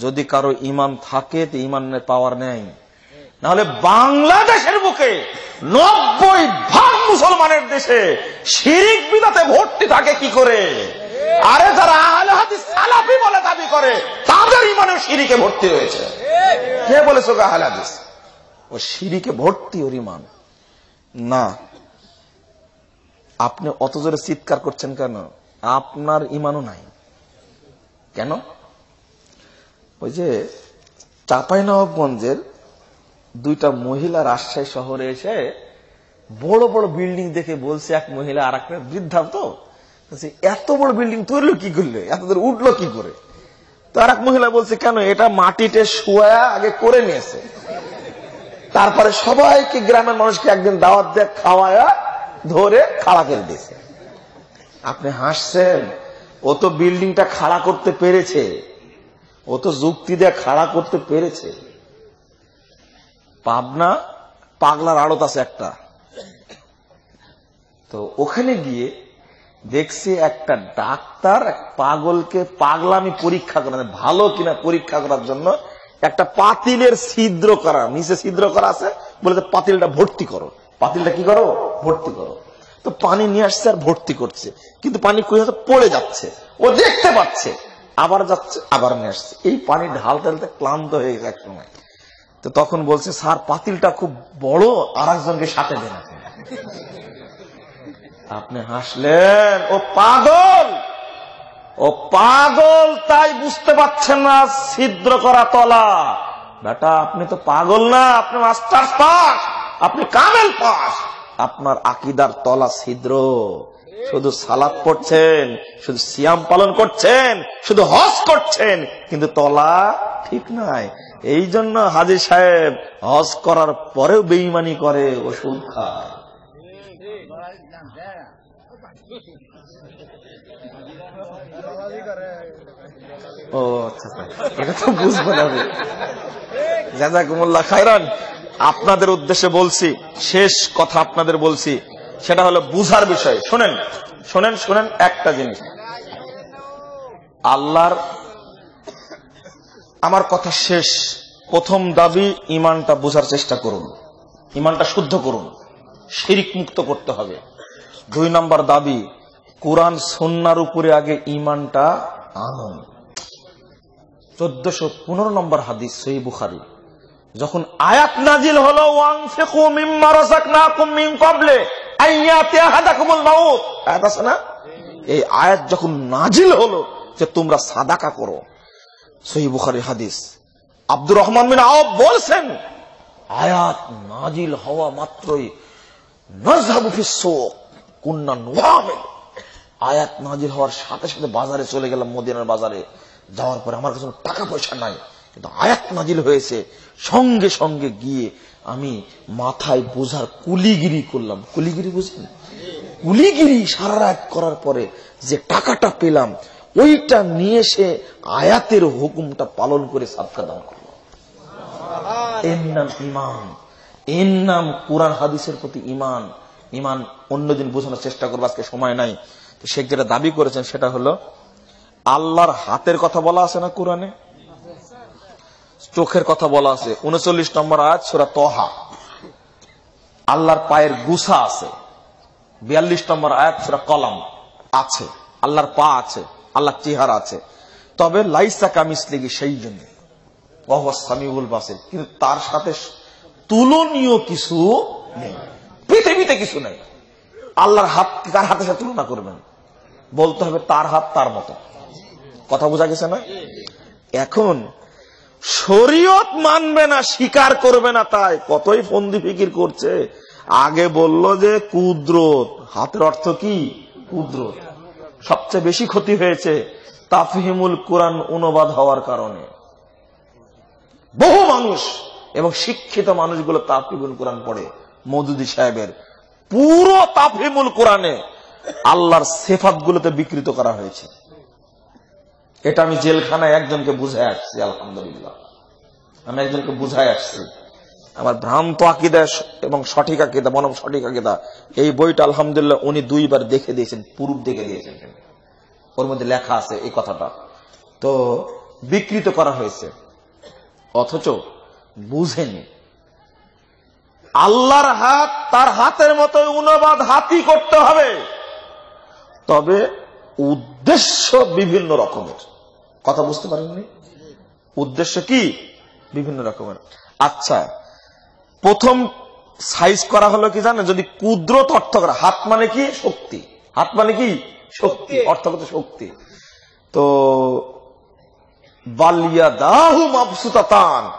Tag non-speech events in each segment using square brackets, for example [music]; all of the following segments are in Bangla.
যদি কারও ইমান থাকে, তো ইমানের পাওয়ার নেই। নাহলে বাংলাদেশের বুকে নব্বই ভাগ মুসলমানের দেশে শিরিক বিদাতে ভর্তি থাকে কি করে? আরে যারা আহলে হাদিস সালাফি বলে দাবি করে, তাদের ইমানেও শিরিকে ভর্তি হয়েছে। কে বলেছ আহলে হাদিস? ও শিরিকে ভর্তি ওর ইমান। না। আপনি অত জোরে চিৎকার করছেন কেন? আপনার ইমানও নাই। কেন? ওই যে চাপাই নবাবগঞ্জের দুইটা মহিলা রাজশাহী শহরে এসে বড় বড় বিল্ডিং দেখে বলছে এক মহিলা আর একটা বৃদ্ধা তো। এত বড় বিল্ডিং তৈরি কি করলে? এত উঠল কি করে? তো আর এক মহিলা বলছে, কেন? এটা মাটিতে শুয়া আগে করে নিয়েছে। তারপরে সবাইকে গ্রামের মানুষকে একদিন দাওয়াত দিয়ে খাওয়ায়া ধরে খাড়া করে দিয়েছে। আপনি হাসছেন, ও তো বিল্ডিংটা খাড়া করতে পেরেছে। ও তো যুক্তি দিয়ে খাড়া করতে পেরেছে। পাবনা পাগলার আড়ত আছে একটা। তো ওখানে গিয়ে দেখছি একটা ডাক্তার এক পাগলকে পাগলামি পরীক্ষা করা মানে ভালো কিনা পরীক্ষা করার জন্য একটা পাতিলের ছিদ্র করা, নিচে ছিদ্র করা আছে, বলে পাতিলটা ভর্তি করো। পাতিলটা কি করো? ভর্তি করো। তো পানি নিয়ে আসছে আর ভর্তি করছে। কিন্তু পানি পড়ে যাচ্ছে। ও দেখতে পাচ্ছে। আবার যাচ্ছে, আবার নিয়ে আসছে। এই পানি ঢালতে ঢালতে ক্লান্ত হয়ে গেছে এক সময়। তো তখন বলছে, স্যার, পাতিলটা খুব বড় আর একজনকে সাথে দেন। আপনি। হাসলেন, ও পাগল! ও পাগল, তাই বুঝতে পারছেন না, ছিদ্র করা তলা। বেটা, আপনি তো পাগল না, আপনি মাস্টার পাস আপনি কামেল পাস আপনার আকিদার তলা ছিদ্র। শুধু সালাদ পড়ছেন, শুধু সিয়াম পালন করছেন, শুধু হজ করছেন, কিন্তু তলা ঠিক নাই। এই জন্য হাজির সাহেব হজ করার পরেও বেইমানি করে, ওষুধ খায়। ও আচ্ছা আচ্ছা। এটা তো বুঝব না জাজাকুমুল্লাহ আপনাদের উদ্দেশ্যে বলছি, শেষ কথা আপনাদের বলছি সেটা হলো বুঝার বিষয়। শোনেন শোনেন শোনেন একটা জিনিস। আল্লাহর আমার কথা শেষ। প্রথম দাবি, ইমানটা বোঝার চেষ্টা করুন। ইমানটা শুদ্ধ করুন। শিরিক মুক্ত করতে হবে। দুই নম্বর দাবি, কোরআন সন্ন্যার উপরে আগে ইমানটা আনুন। চোদ্দশো পনেরো নম্বর হাদিস সই বুখারি। যখন আয়াত নাজিল হলো এই আয়াত যখন নাজিল হলো যে তোমরা সাদাকা করো, সহি হাদিস। আব্দুর রহমান বিন আওয়াব বলছেন, আয়াত নাজিল হওয়া মাত্রই আয়াত নাজিল হওয়ার সাথে সাথে বাজারে চলে গেলাম, মদিনার বাজারে। যাওয়ার পরে আমার কাছে টাকা পয়সা নাই। কিন্তু আয়াত নাজিল হয়েছে সঙ্গে সঙ্গে গিয়ে আমি মাথায় বোঝার কুলিগিরি করলাম। কুলিগিরি বুঝলেন কুলিগিরি সারা রাত করার পরে যে টাকাটা পেলাম, ওইটা নিয়ে সে আয়াতের হুকুমটা পালন করে সাদকা দান করল। এর নাম ইমান এর নাম কোরআন হাদিসের প্রতি ইমান ইমান অন্যদিন বোঝানোর চেষ্টা করব, আজকে সময় নাই। তো শেখ যেটা দাবি করেছেন সেটা হলো, আল্লাহর হাতের কথা বলা আছে না কোরআনে? চোখের কথা বলা আছে। উনচল্লিশ নম্বর আয়াত, সুরা তহা। আল্লাহর পায়ের গুসা আছে। বিয়াল্লিশ নম্বর আয়াত, সুরা কলম আছে। আল্লাহর পা আছে, আল্লাহর চেহারা আছে। তবে লাইসা কামিসলিগি সেই জন্য। সামিউল বাসির। কিন্তু তার সাথে তুলনীয় কিছু নেই। পৃথিবীতে কিছু নেই। আল্লাহর হাত কার হাতের সাথে তুলনা করবেন? বলতে হবে তার হাত তার মতো। কথা বোঝা গেছে না? এখন শরীয়ত মানবে না, স্বীকার করবে না তাই। কতই ফন্দি ফিকির করছে। আগে বলল যে কুদরত। হাতের অর্থ কি? কুদরত। সবচেয়ে বেশি ক্ষতি হয়েছে তাফহিমুল কোরআন অনুবাদ হওয়ার কারণে। বহু মানুষ এবং শিক্ষিত মানুষগুলো তাফহিমুল কোরআন পড়ে মৌদুদি সাহেবের। পুরো তাফহিমুল কোরআনে আল্লাহর সেফাত বিকৃত করা হয়েছে। এটা আমি জেলখানায় একজনকে বুঝাই আসছি, আলহামদুলিল্লাহ। আমি একজনকে বুঝাই আসছি। আমার ভ্রান্ত আকিদা এবং সঠিক আকিদা মনম সঠিক আকিদা, এই বইটা আলহামদুলিল্লাহ উনি দুইবার দেখে দিয়েছেন, পূর্ব দেখে দিয়েছেন ওর মধ্যে লেখা আছে এই কথাটা। তো বিকৃত করা হয়েছে। অথচ বুঝেনি। আল্লাহর হাত তার হাতের মতো অনুবাদ হাতি করতে হবে। তবে উদ্দেশ্য বিভিন্ন রকমের। কথা বুঝতে পারেননি? উদ্দেশ্য কি? বিভিন্ন রকমের। আচ্ছা প্রথম সাইজ করা হলো কি জানেন? যদি কুদরত অর্থ করা হাত মানে কি? শক্তি। হাত মানে কি? শক্তি অর্থগত শক্তি। তো বালিয়া দাহু মাবসুতাতান।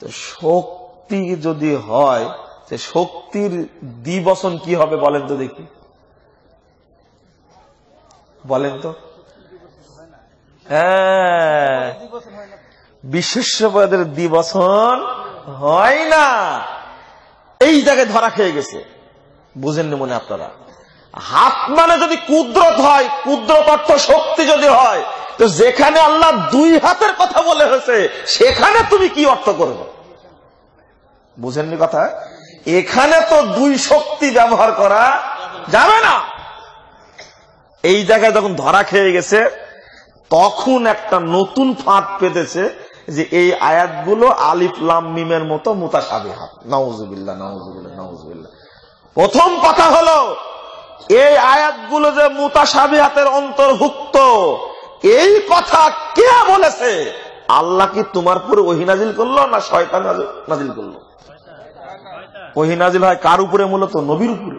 তো শক্তি যদি হয় শক্তির দ্বিবচন কি হবে বলেন তো দেখি। বলেন তো। হ্যাঁ। বিশেষ্যপদের দ্বিবচন হয় না। এই জায়গায় ধরা খেয়ে গেছে। বুঝেননি মনে আপনারা? হাত মানে যদি কুদরত হয়, কুদরত অর্থ শক্তি যদি হয়, তো যেখানে আল্লাহ দুই হাতের কথা বলে হয়েছে, সেখানে তুমি কি অর্থ করবে? বুঝেননি কথা? এখানে তো দুই শক্তি ব্যবহার করা যাবে না। এই জায়গায় যখন ধরা খেয়ে গেছে, তখন একটা নতুন ফাঁদ পেতেছে যে এই আয়াতগুলো আলিফ লাম মিমের মতো মুতাসাবি হাত নওয়াজুবিল্লাহ নওয়াজুবিল্লাহ নওয়াজুবিল্লাহ প্রথম কথা হলো, এই আয়াতগুলো যে মুতাসাবি হাতের অন্তর্ভুক্ত, এই কথা কে বলেছে? আল্লাহ কি তোমার পুরো ওহিনাজিল করল না শয়তান নাজিল করল? ওহিনাজিল হয় কার উপরে মূলত? নবীর উপরে।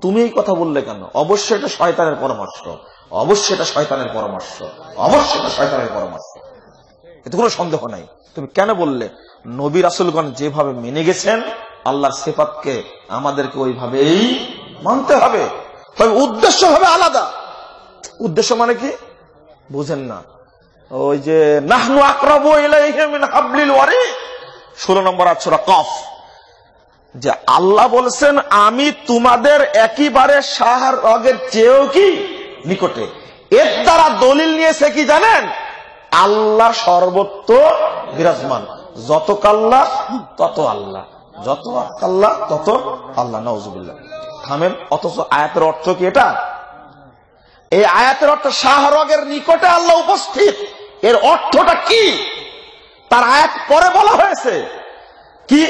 তুমি এই কথা বললে কেন? অবশ্যই এটা শয়তানের পরামর্শ। অবশ্যই এটা শয়তানের পরামর্শ। অবশ্যই এটা শয়তানের পরামর্শ। এতে কোনো সন্দেহ নাই। তুমি কেন বললে? নবী রাসুলগণ যেভাবে মেনে গেছেন, আল্লাহর সেফাতকে আমাদেরকে ওইভাবেই মানতে হবে। তবে উদ্দেশ্য হবে আলাদা। উদ্দেশ্য মানে কি? বুঝেন না। ওই যে, নাহনু আকরাবু হাবলিল ওয়ারি 16 নম্বর আছরা কফ। যে আল্লাহ বলছেন, আমি তোমাদের একইবারে সাহার রগের চেয়েও কি নিকটে? এর দ্বারা দলিল নিয়েছে কি জানেন? আল্লাহ সর্বত্র বিরাজমান। যত কাল্লা, তত আল্লাহ। যত আল্লাহ তত আল্লাহ নজুবিল্লাহ থামেন, অথচ আয়াতের অর্থ কি এটা? এই আয়াতের অর্থ শাহরগের নিকটে আল্লাহ উপস্থিত। এর অর্থটা কি? তার আয়াত পরে বলা হয়েছে। কি?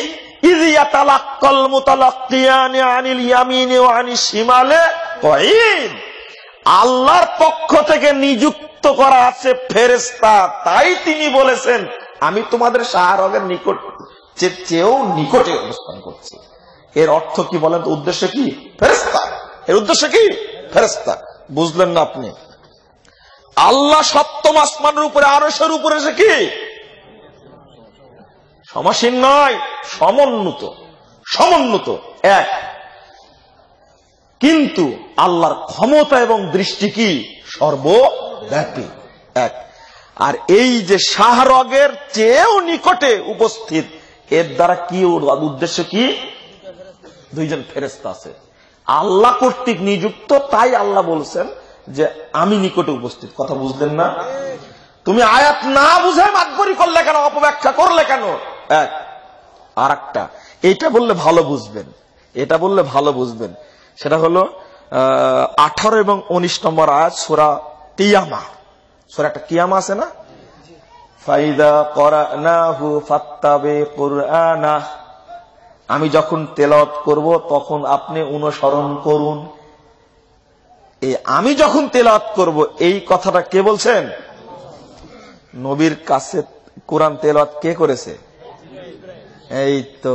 আল্লাহর পক্ষ থেকে নিযুক্ত করা আছে ফেরেস্তা তাই তিনি বলেছেন, আমি তোমাদের শাহরগের নিকট চেয়েও নিকটে অবস্থান করছি। এর অর্থ কি বলেন তো? উদ্দেশ্য কি? ফেরেস্তা এর উদ্দেশ্য কি? ফেরেস্তা বুঝলেন না আপনি? আল্লাহ সপ্তম আসমানের উপরে আরসের উপরে এসে কি? সমাসীন নয় সমন্বিত সমন্বিত এক। কিন্তু আল্লাহর ক্ষমতা এবং দৃষ্টি কি? সর্বব্যাপী, এক। আর এই যে শাহরগের চেয়েও নিকটে উপস্থিত, এর দ্বারা কি উদ্দেশ্য কি? দুইজন ফেরেস্তা আছে। আল্লাহ কর্তৃক নিযুক্ত, তাই আল্লাহ বলছেন যে, আমি নিকটে উপস্থিত। কথা বুঝলেন না? তুমি আয়াত না বুঝে মাকবরি করলে কেন, অপব্যাখ্যা করলে কেন? এক আর একটা এইটা বললে ভালো বুঝবেন। এটা বললে ভালো বুঝবেন। সেটা হলো আঠারো এবং উনিশ নম্বর আয়াত, সোরা তিয়ামা সোরা একটা কিয়ামা আছে না? ফাইদা করানাহু ফাত্তাবে কুরআনা। আমি যখন তেলাওয়াত করব, তখন আপনি অনুসরণ করুন। এই আমি যখন তেলাওয়াত করব, এই কথাটা কে বলছেন? নবীর কাছে কোরআন তেলাওয়াত কে করেছে? এই তো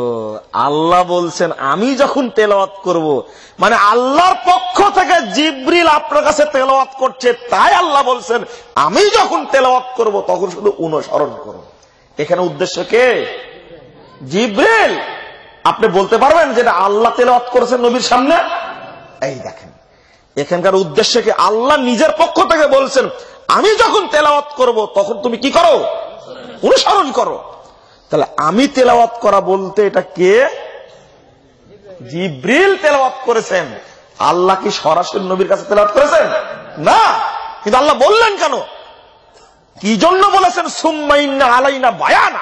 আল্লাহ বলছেন, আমি যখন তেলাওয়াত করব মানে আল্লাহর পক্ষ থেকে জিব্রিল আপনার কাছে তেলাওয়াত করছে, তাই আল্লাহ বলছেন, আমি যখন তেলাওয়াত করব, তখন শুধু অনুসরণ করো এখানে উদ্দেশ্য কে? জিব্রিল! আপনি বলতে পারবেন যেটা আল্লাহ তেলাওয়াত করেছেন নবীর সামনে? এই দেখেন, এখানকার উদ্দেশ্য কি আল্লাহ নিজের পক্ষ থেকে বলছেন, আমি যখন তেলাওয়াত করব, তখন তুমি কি করো? অনুসরণ করো। তাহলে আমি তেলাওয়াত করা বলতে এটা কে? জিব্রিল তেলাওয়াত করেছেন। আল্লাহ কি সরাসরি নবীর কাছে তেলাওয়াত করেছেন? না। কিন্তু আল্লাহ বললেন কেন? কি জন্য বলেছেন? সুম্মাইন্না আলাইনা বায়ানা।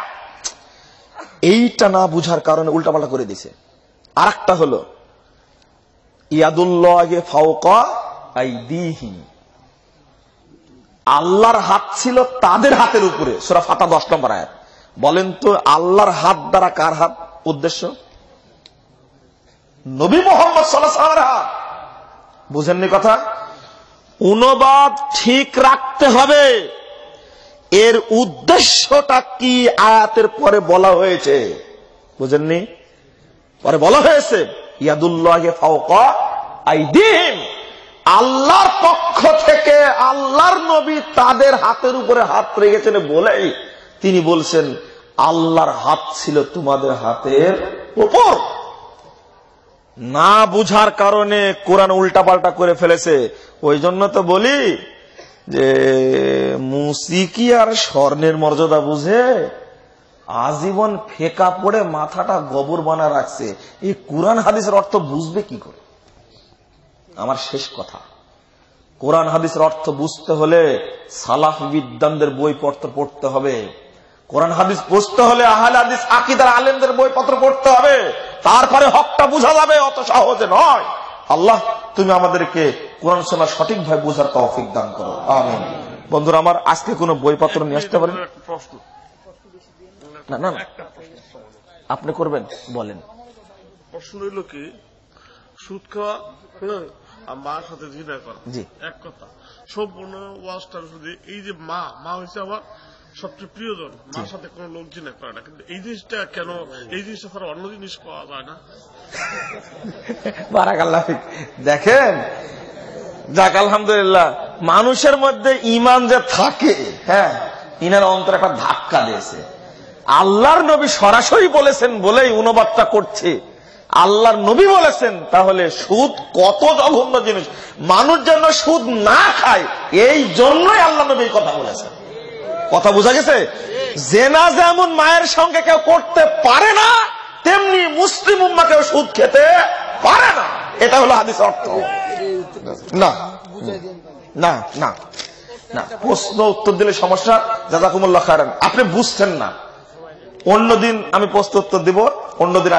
এইটা না বুঝার কারণে উল্টাপাল্টা করে দিছে। আর একটা হলো, ইয়াদুল্লাহ ফাওকা আইদিহি আল্লাহর হাত ছিল তাদের হাতের উপরে। সুরা ফাতা দশ নম্বর আয়াত। বলেন তো, আল্লাহর হাত দ্বারা কার হাত? উদ্দেশ্য? নবী মোহাম্মদ সাল্লাহ হাত। বুঝেননি কথা? অনুবাদ ঠিক রাখতে হবে। এর উদ্দেশ্যটা কি আয়াতের পরে বলা হয়েছে? বুঝেননি? পরে বলা হয়েছে আল্লাহর পক্ষ থেকে আল্লাহর নবী তাদের হাতের উপরে হাত রেখেছেন বলেই তিনি বলছেন, আল্লাহর হাত ছিল তোমাদের হাতের উপর। না বুঝার কারণে কোরআন উল্টাপাল্টা করে ফেলেছে। ওই জন্য তো বলি যে মুসিকি আর স্বর্ণের মর্যাদা বুঝে? আজীবন ফেকা পড়ে মাথাটা গবর বানা রাখছে। এই কোরআন হাদিসের অর্থ বুঝবে কি করে? আমার শেষ কথা। কোরআন হাদিসের অর্থ বুঝতে হলে সালাফ বিদ্যানদের বইপত্র পড়তে হবে। কোরআন হাদিস বুঝতে হলে আহলে হাদিস আকিদার আলেমদের বইপত্র পড়তে হবে। তারপরে হকটা বোঝা যাবে অত সহজে নয়। আল্লাহ তুমি আমাদেরকে কোরআন শোনা সঠিকভাবে বোঝার তৌফিক দান করো। আমিন। বন্ধুরা আমার আজকে কোনো বইপত্র নিয়ে আসতে পারেন? না না আপনি করবেন বলেন। প্রশ্ন হইল কি সুদ খাওয়া হ্যাঁ, মার সাথে জিনা করা। জি। এক কথা। সম্পূর্ণ ওয়াজটা শুধু এই যে মা মা হয়েছে আমার সবচেয়ে প্রিয়জন মার সাথে কোনো লোক জিনা করে না। কিন্তু এই জিনিসটা কেন এই জিনিসটা ছাড়া অন্য জিনিস পাওয়া যায় না? [laughs] বারাকাল্লাহ ফিক। দেখেন যাক আলহামদুলিল্লাহ মানুষের মধ্যে ইমান যে থাকে হ্যাঁ ইনার অন্তর একটা ধাক্কা দিয়েছে। আল্লাহর নবী সরাসরি বলেছেন বলেই অনুবাদটা করছে। আল্লাহর নবী বলেছেন তাহলে সুদ কত জঘন্য জিনিস। মানুষ যেন সুদ না খায় এই জন্যই আল্লাহ নবী কথা বলেছেন। কথা বোঝা গেছে? জেনা যেমন মায়ের সঙ্গে কেউ করতে পারে না, তেমনি মুসলিম উম্মা কেউ সুদ খেতে পারে না। এটা হলো হাদিস অর্থ। না না না না। প্রশ্ন উত্তর দিলে সমস্যা, জাজাকুমুল্লাহ খায়রান। আপনি বুঝছেন না। অন্যদিন আমি প্রশ্ন উত্তর দিব, অন্যদিন